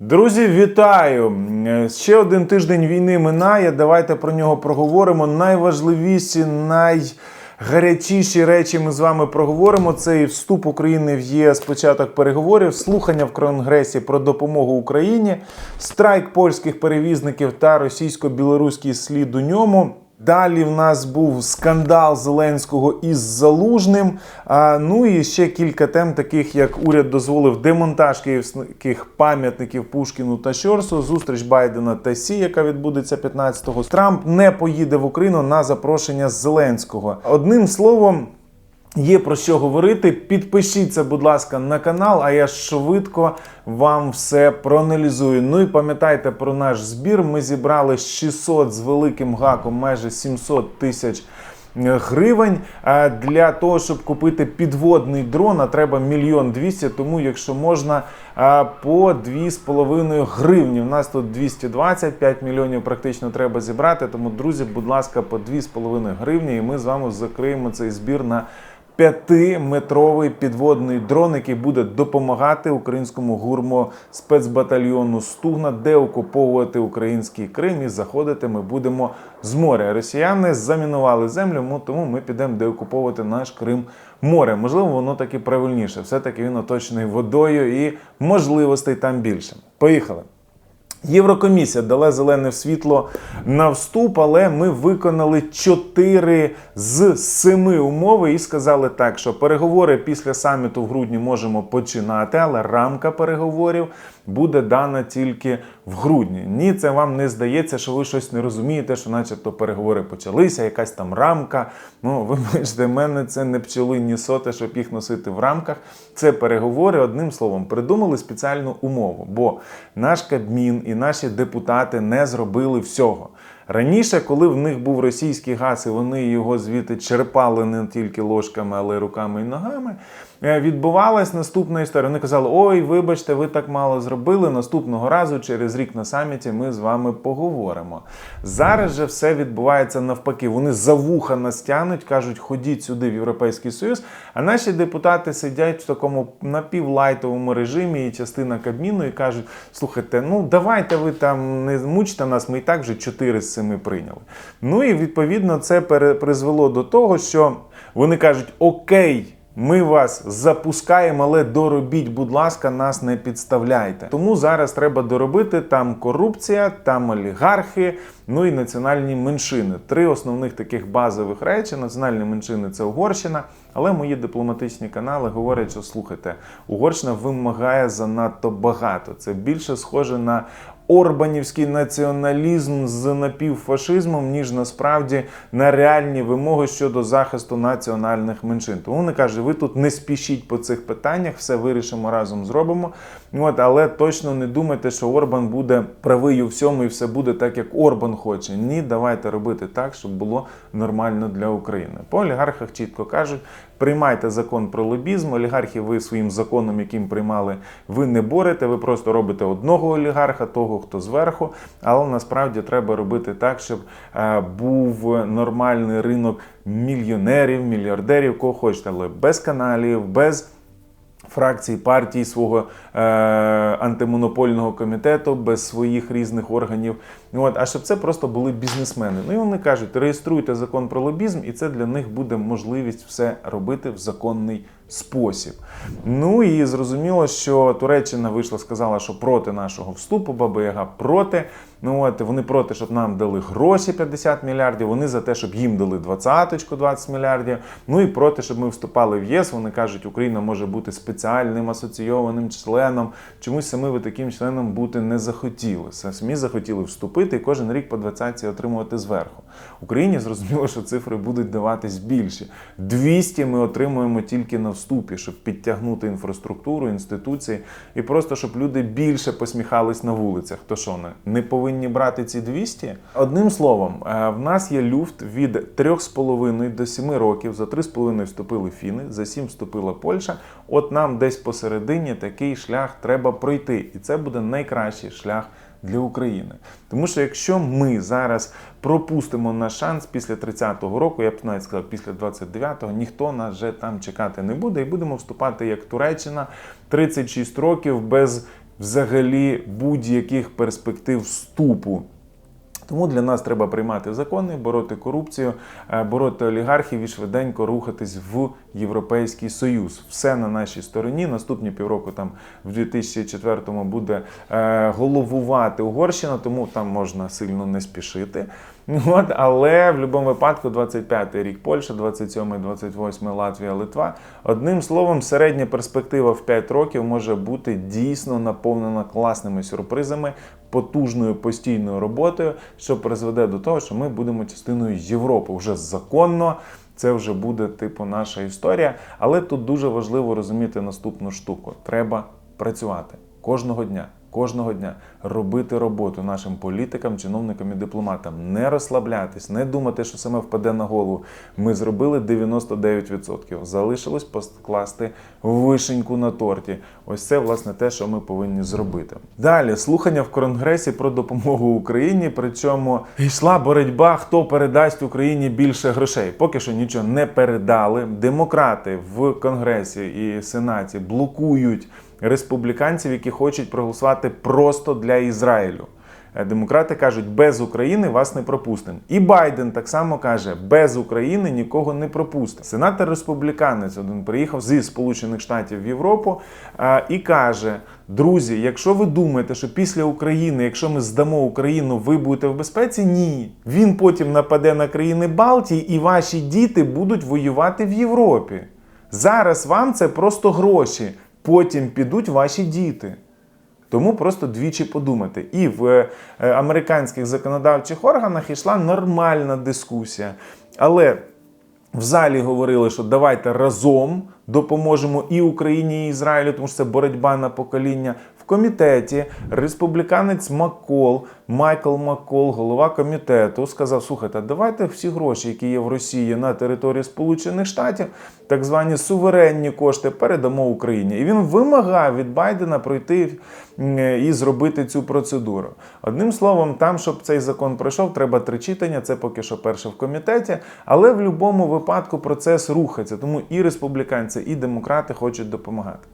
Друзі, вітаю! Ще один тиждень війни минає. Давайте про нього проговоримо. Найважливіші, найгарячіші речі ми з вами проговоримо. Це і вступ України в ЄС, початок переговорів, слухання в Конгресі про допомогу Україні, страйк польських перевізників та російсько-білоруський слід у ньому. Далі в нас був скандал Зеленського із Залужним. А, ну і ще кілька тем, таких як уряд дозволив демонтаж київських пам'ятників Пушкіну та Щорсу, зустріч Байдена та Сі, яка відбудеться 15-го. Трамп не поїде в Україну на запрошення Зеленського. Одним словом. Є про що говорити. Підпишіться, будь ласка, на канал, а я швидко вам все проаналізую. Ну і пам'ятайте про наш збір. Ми зібрали 600 з великим гаком, майже 700 тисяч гривень. А Для того, щоб купити підводний дрон, а треба мільйон двісті. Тому, якщо можна, по 2,5 гривні. У нас тут 220, 5 мільйонів практично треба зібрати. Тому, друзі, будь ласка, по 2,5 гривні, і ми з вами закриємо цей збір на. П'ятиметровий підводний дрон, який буде допомагати українському гурмо спецбатальйону Стугна деокуповувати український Крим і заходити ми будемо з моря. Росіяни замінували землю, тому ми підемо деокуповувати наш Крим море. Можливо, воно таки правильніше. Все таки він оточений водою і можливостей там більше. Поїхали. Єврокомісія дала зелене світло на вступ, але ми виконали 4 з 7 умови і сказали так, що переговори після саміту в грудні можемо починати, але рамка переговорів буде дана тільки в грудні. Ні, це вам не здається, що ви щось не розумієте, що начебто переговори почалися, якась там рамка. Ну, вибачте, мене це не пчелині соти, щоб їх носити в рамках. Це переговори, одним словом, придумали спеціальну умову, бо наш Кабмін і наші депутати не зробили всього. Раніше, коли в них був російський газ, і вони його звідти черпали не тільки ложками, але й руками і ногами, відбувалась наступна історія. Вони казали: Ой, вибачте, ви так мало зробили. Наступного разу, через рік на саміті, ми з вами поговоримо. Зараз же все відбувається навпаки. Вони за вуха нас тянуть, кажуть, ходіть сюди в Європейський Союз. А наші депутати сидять в такому напівлайтовому режимі, і частина Кабміну, і кажуть: слухайте, ну давайте ви там не мучте нас, ми і так вже 4 з 7 прийняли. Ну і відповідно це призвело до того, що вони кажуть: Окей. Ми вас запускаємо, але доробіть, будь ласка, нас не підставляйте. Тому зараз треба доробити там корупція, там олігархи, ну і національні меншини. Три основних таких базових речі. Національні меншини це Угорщина. Але мої дипломатичні канали говорять, що слухайте, Угорщина вимагає занадто багато. Це більше схоже на орбанівський націоналізм з напівфашизмом, ніж насправді на реальні вимоги щодо захисту національних меншин. Тому вони кажуть, ви тут не спішіть по цих питаннях, все вирішимо разом зробимо. От, але точно не думайте, що Орбан буде правий у всьому і все буде так, як Орбан хоче. Ні, давайте робити так, щоб було нормально для України. По олігархах чітко кажуть. Приймайте закон про лобізм. Олігархи, ви своїм законом, яким приймали, ви не борете. Ви просто робите одного олігарха, того, хто зверху. Але насправді треба робити так, щоб е, був нормальний ринок мільйонерів, мільярдерів, кого хочете, але без каналів, без фракцій партій свого е, антимонопольного комітету, без своїх різних органів. От, а щоб це просто були бізнесмени. Ну і вони кажуть, реєструйте закон про лобізм, і це для них буде можливість все робити в законний спосіб. Ну і зрозуміло, що Туреччина вийшла, сказала, що проти нашого вступу, Баба Яга проти. Ну от вони проти, щоб нам дали гроші 50 мільярдів. Вони за те, щоб їм дали 20 20 мільярдів. Ну і проти, щоб ми вступали в ЄС. Вони кажуть, Україна може бути спеціальним асоційованим членом. Чомусь самі ви таким членом бути не захотіли. Самі захотіли вступити і кожен рік по 20 отримувати зверху. Україні зрозуміло, що цифри будуть даватись більші. 200 ми отримуємо тільки на вступі, щоб підтягнути інфраструктуру, інституції і просто щоб люди більше посміхались на вулицях. То що не, не повинні брати ці 200? Одним словом, е, в нас є люфт від 3,5 до 7 років. За 3,5 вступили фіни, за 7 вступила Польща. От нам десь посередині такий шлях треба пройти, і це буде найкращий шлях для України. Тому що якщо ми зараз пропустимо наш шанс після 30-го року, я б навіть сказав, після 29-го, ніхто нас вже там чекати не буде, і будемо вступати як Туреччина 36 років без взагалі будь-яких перспектив вступу. Тому для нас треба приймати закони, бороти корупцію, е, бороти олігархів і швиденько рухатись в Європейський Союз. Все на нашій стороні. Наступні півроку там в 2004-му буде е, головувати Угорщина, тому там можна сильно не спішити. От, але в будь-якому випадку 25-й рік Польща, 27-й, 28-й Латвія, Литва. Одним словом, середня перспектива в 5 років може бути дійсно наповнена класними сюрпризами, потужною постійною роботою, що призведе до того, що ми будемо частиною Європи вже законно. Це вже буде типу наша історія. Але тут дуже важливо розуміти наступну штуку: треба працювати кожного дня. Кожного дня робити роботу нашим політикам, чиновникам і дипломатам, не розслаблятись, не думати, що саме впаде на голову. Ми зробили 99%. Залишилось покласти вишеньку на торті. Ось це власне те, що ми повинні зробити. Далі слухання в Конгресі про допомогу Україні. Причому йшла боротьба, хто передасть Україні більше грошей. Поки що нічого не передали. Демократи в Конгресі і Сенаті блокують республіканців, які хочуть проголосувати просто для Ізраїлю. Е, Демократи кажуть, без України вас не пропустимо. І Байден так само каже, без України нікого не пропустимо. Сенатор республіканець один приїхав зі Сполучених Штатів в Європу е, і каже: друзі, якщо ви думаєте, що після України, якщо ми здамо Україну, ви будете в безпеці, ні. Він потім нападе на країни Балтії, і ваші діти будуть воювати в Європі. Зараз вам це просто гроші. Потім підуть ваші діти. Тому просто двічі подумати. І в е, американських законодавчих органах йшла нормальна дискусія. Але в залі говорили, що давайте разом допоможемо і Україні, і Ізраїлю, тому що це боротьба на покоління. В комітеті республіканець Макол, Майкл Макол, голова комітету, сказав: слухайте, давайте всі гроші, які є в Росії на території Сполучених Штатів, так звані суверенні кошти, передамо Україні. І він вимагав від Байдена пройти і зробити цю процедуру. Одним словом, там, щоб цей закон пройшов, треба три читання. Це поки що перше в комітеті, але в будь-якому випадку процес рухається. Тому і республіканці, і демократи хочуть допомагати.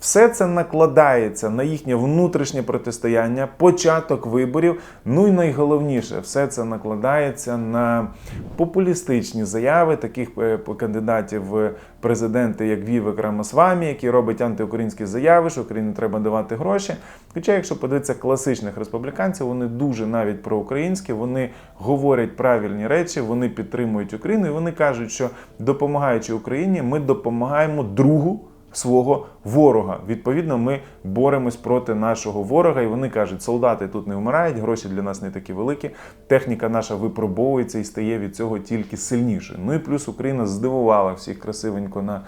Все це накладається на їхнє внутрішнє протистояння, початок виборів. Ну і найголовніше, все це накладається на популістичні заяви таких е, кандидатів в президенти, як Вівек Рамасвамі, які робить антиукраїнські заяви, що Україні треба давати гроші. Хоча, якщо подивитися класичних республіканців, вони дуже навіть проукраїнські, вони говорять правильні речі, вони підтримують Україну і вони кажуть, що допомагаючи Україні, ми допомагаємо другу свого ворога. Відповідно, ми боремось проти нашого ворога, і вони кажуть, солдати тут не вмирають, гроші для нас не такі великі. Техніка наша випробовується і стає від цього тільки сильнішою. Ну і плюс Україна здивувала всіх красивенько на.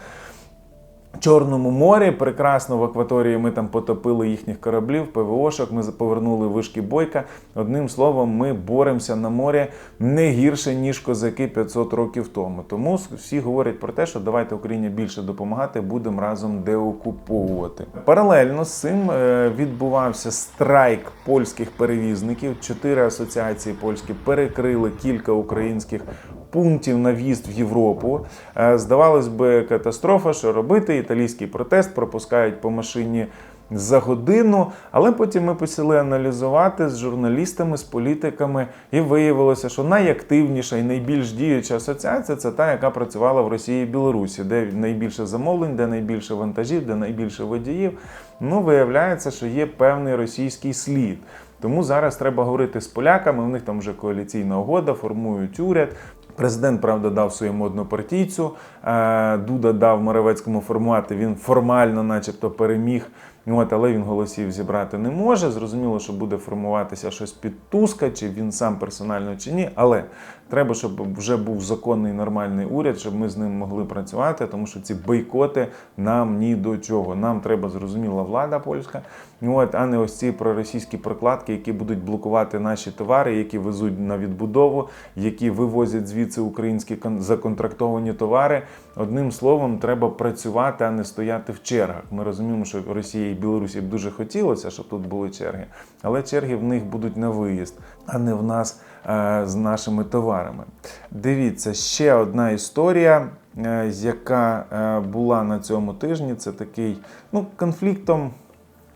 Чорному морі, прекрасно в акваторії ми там потопили їхніх кораблів, ПВОшок, ми повернули вишки бойка. Одним словом, ми боремося на морі не гірше, ніж козаки 500 років тому. Тому всі говорять про те, що давайте Україні більше допомагати, будемо разом деокуповувати. Паралельно з цим е, відбувався страйк польських перевізників. Чотири асоціації польські перекрили кілька українських пунктів на в'їзд в Європу. Е, Здавалось би, катастрофа, що робити. Італійський протест пропускають по машині за годину. Але потім ми почали аналізувати з журналістами, з політиками, і виявилося, що найактивніша і найбільш діюча асоціація це та, яка працювала в Росії і Білорусі, де найбільше замовлень, де найбільше вантажів, де найбільше водіїв. Ну, виявляється, що є певний російський слід. Тому зараз треба говорити з поляками. У них там вже коаліційна угода, формують уряд. Президент, правда, дав своєму однопартійцю. е, Дуда дав Моровецькому формувати. Він формально, начебто, переміг. От, але він голосів зібрати не може. Зрозуміло, що буде формуватися щось під Туска, чи він сам персонально, чи ні. Але треба, щоб вже був законний нормальний уряд, щоб ми з ним могли працювати, тому що ці бойкоти нам ні до чого. Нам треба зрозуміла влада польська, от, а не ось ці проросійські прокладки, які будуть блокувати наші товари, які везуть на відбудову, які вивозять звідси українські кон- законтрактовані товари. Одним словом, треба працювати, а не стояти в чергах. Ми розуміємо, що Росії і Білорусі б дуже хотілося, щоб тут були черги, але черги в них будуть на виїзд, а не в нас е, з нашими товарами. Дивіться, ще одна історія, е, яка е, була на цьому тижні. Це такий ну, конфліктом.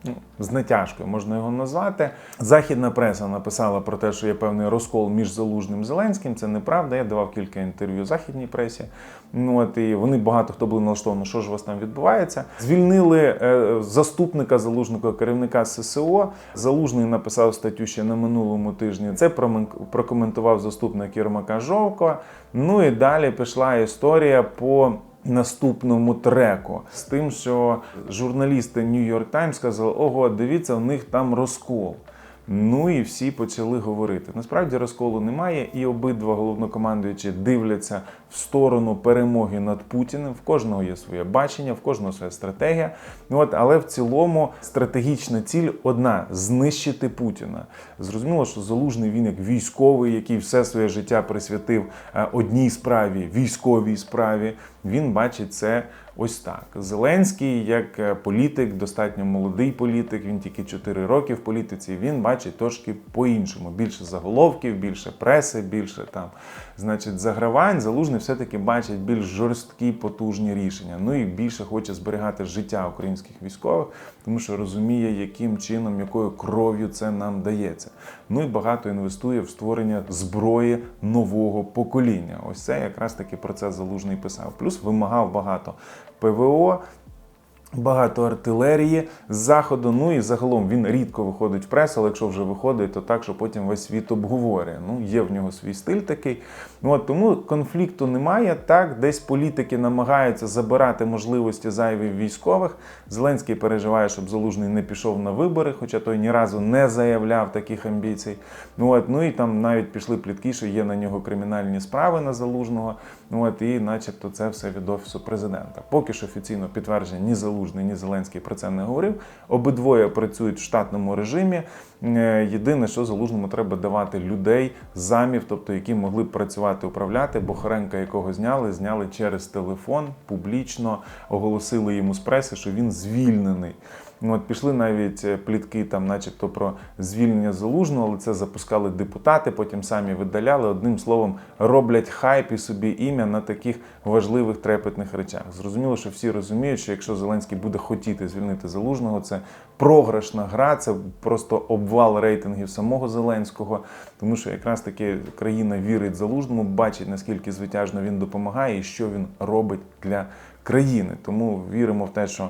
Ну, з натяжкою можна його назвати. Західна преса написала про те, що є певний розкол між Залужним і Зеленським. Це неправда. Я давав кілька інтерв'ю західній пресі. Ну от і вони багато хто були налаштовані, що ж у вас там відбувається. Звільнили е, заступника залужного керівника ССО. Залужний написав статтю ще на минулому тижні. Це прокоментував заступник Єрмака Жовко. Ну і далі пішла історія по наступному треку з тим, що журналісти New York Times сказали: ого, дивіться, в них там розкол. Ну і всі почали говорити. Насправді розколу немає, і обидва головнокомандуючі дивляться в сторону перемоги над Путіним. В кожного є своє бачення, в кожного своя стратегія. От, але в цілому стратегічна ціль одна знищити Путіна. Зрозуміло, що залужний він як військовий, який все своє життя присвятив е, одній справі, військовій справі. Він бачить це ось так. Зеленський, як е, політик, достатньо молодий політик, він тільки 4 роки в політиці. Він бачить трошки по-іншому. Більше заголовків, більше преси, більше там, значить, загравань. Залужний все-таки бачить більш жорсткі, потужні рішення. Ну і більше хоче зберігати життя українських військових, тому що розуміє, яким чином, якою кров'ю це нам дається. Ну і багато інвестує в створення зброї нового покоління. Ось це якраз таки про це залужний писав. Плюс вимагав багато ПВО. Багато артилерії з заходу. Ну і загалом він рідко виходить в пресу, але якщо вже виходить, то так, що потім весь світ обговорює. Ну, є в нього свій стиль такий. Ну от тому конфлікту немає. Так, десь політики намагаються забирати можливості зайві в військових. Зеленський переживає, щоб залужний не пішов на вибори, хоча той ні разу не заявляв таких амбіцій. Ну от ну і там навіть пішли плітки, що є на нього кримінальні справи на залужного. Ну от і, начебто, це все від офісу президента. Поки що офіційно підтвердження ні залужний, ні Зеленський про це не говорив. Обидвоє працюють в штатному режимі. Е, Єдине, що залужному треба давати людей, замів, тобто які могли б працювати, управляти. Бохаренка, якого зняли, зняли через телефон, публічно оголосили йому з преси, що він звільнений. Ну, От пішли навіть е, плітки, там, начебто, про звільнення залужного, але це запускали депутати, потім самі видаляли. Одним словом, роблять хайп і собі ім'я на таких важливих трепетних речах. Зрозуміло, що всі розуміють, що якщо Зеленський буде хотіти звільнити залужного, це програшна гра, це просто обвал рейтингів самого Зеленського, тому що якраз таки країна вірить залужному, бачить наскільки звитяжно він допомагає і що він робить для країни. Тому віримо в те, що.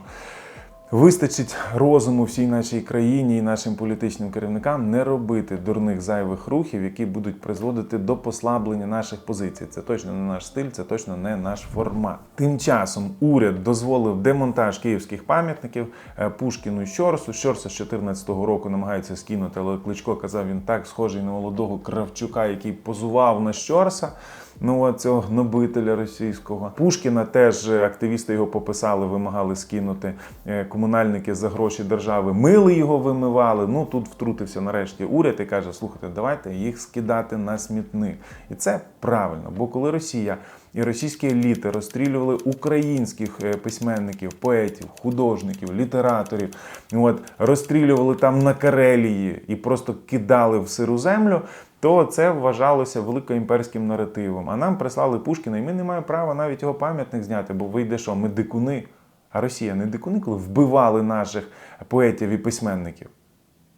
Вистачить розуму всій нашій країні і нашим політичним керівникам не робити дурних зайвих рухів, які будуть призводити до послаблення наших позицій. Це точно не наш стиль, це точно не наш формат. Тим часом уряд дозволив демонтаж київських пам'ятників е, Пушкіну і Щорсу. Щорса з 2014 року намагається скинути, але Кличко казав, він так схожий на молодого Кравчука, який позував на Щорса. Ну, цього гнобителя російського Пушкіна теж е, активісти його пописали, вимагали скинути е, комунальники за гроші держави. Мили його вимивали. Ну тут втрутився нарешті уряд і каже: слухайте, давайте їх скидати на смітник. І це правильно, бо коли Росія і російські еліти розстрілювали українських е, письменників, поетів, художників, літераторів, от розстрілювали там на Карелії і просто кидали в сиру землю то це вважалося великоімперським наративом. А нам прислали Пушкіна, і ми не маємо права навіть його пам'ятник зняти, бо вийде що, ми дикуни. А Росія не дикуни, коли вбивали наших поетів і письменників.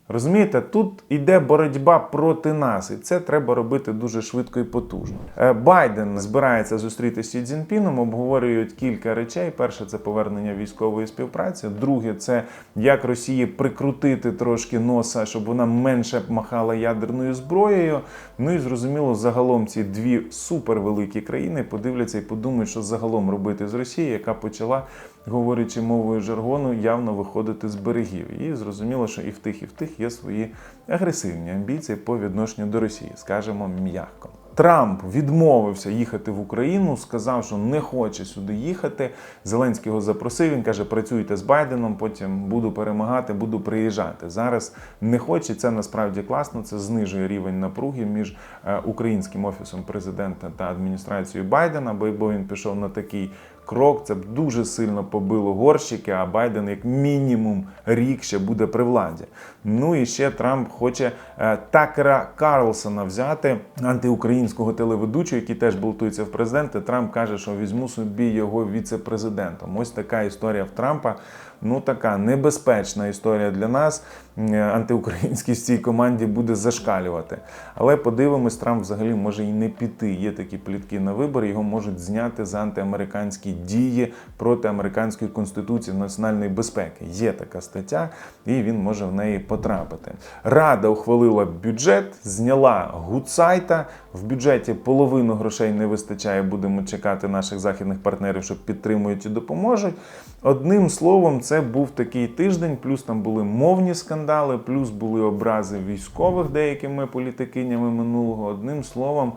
Розумієте, тут йде боротьба проти нас, і це треба робити дуже швидко і потужно. Е, Байден збирається зустрітися Сі Цзіньпіном, обговорюють кілька речей. Перше це повернення військової співпраці. Друге, це як Росії прикрутити трошки носа, щоб вона менше махала ядерною зброєю. Ну і зрозуміло, загалом ці дві супервеликі країни подивляться і подумають, що загалом робити з Росією, яка почала говорячи мовою жаргону, явно виходити з берегів. І зрозуміло, що і в тих, і в тих є свої агресивні амбіції по відношенню до Росії, скажімо, м'яко. Трамп відмовився їхати в Україну, сказав, що не хоче сюди їхати. Зеленський його запросив. Він каже: працюйте з Байденом, потім буду перемагати, буду приїжджати. Зараз не хоче. Це насправді класно. Це знижує рівень напруги між е, українським офісом президента та адміністрацією Байдена, бо він пішов на такий крок, це б дуже сильно побило горщики, а Байден як мінімум рік ще буде при владі. Ну і ще Трамп хоче е, Такера Карлсона взяти антиукраїнського телеведучого, який теж балотується в президенти. Трамп каже, що візьму собі його віце-президентом. Ось така історія в Трампа. ну така небезпечна історія для нас. Е, Антиукраїнськість в цій команді буде зашкалювати. Але подивимось, Трамп взагалі може і не піти. Є такі плітки на вибори, його можуть зняти за антиамериканські дії проти американської конституції національної безпеки. Є така стаття, і він може в неї потрапити. Рада ухвалила бюджет, зняла гудсайта. В бюджеті половину грошей не вистачає. Будемо чекати наших західних партнерів, що підтримують і допоможуть. Одним словом, це був такий тиждень. Плюс там були мовні скандали, плюс були образи військових деякими політикинями минулого. Одним словом.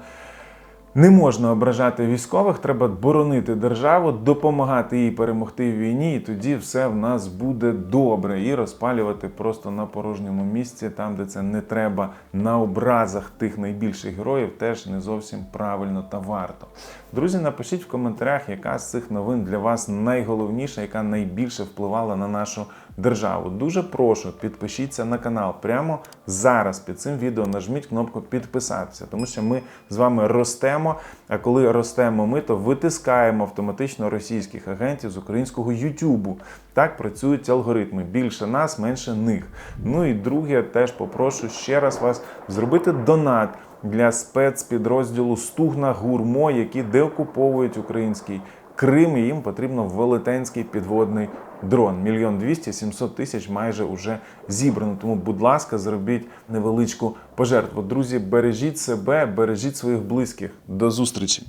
Не можна ображати військових, треба боронити державу, допомагати їй перемогти в війні, і тоді все в нас буде добре. І розпалювати просто на порожньому місці, там, де це не треба, на образах тих найбільших героїв, теж не зовсім правильно та варто. Друзі, напишіть в коментарях, яка з цих новин для вас найголовніша, яка найбільше впливала на нашу державу. Дуже прошу, підпишіться на канал прямо зараз. Під цим відео нажміть кнопку підписатися, тому що ми з вами ростемо. А коли ростемо ми, то витискаємо автоматично російських агентів з українського Ютубу. Так працюють алгоритми. Більше нас, менше них. Ну і друге, теж попрошу ще раз вас зробити донат для спецпідрозділу Стугна Гурмо, які деокуповують український Крим. І їм потрібно велетенський підводний дрон. Мільйон двісті, сімсот тисяч майже уже зібрано. Тому, будь ласка, зробіть невеличку пожертву. Друзі, бережіть себе, бережіть своїх близьких. До зустрічі!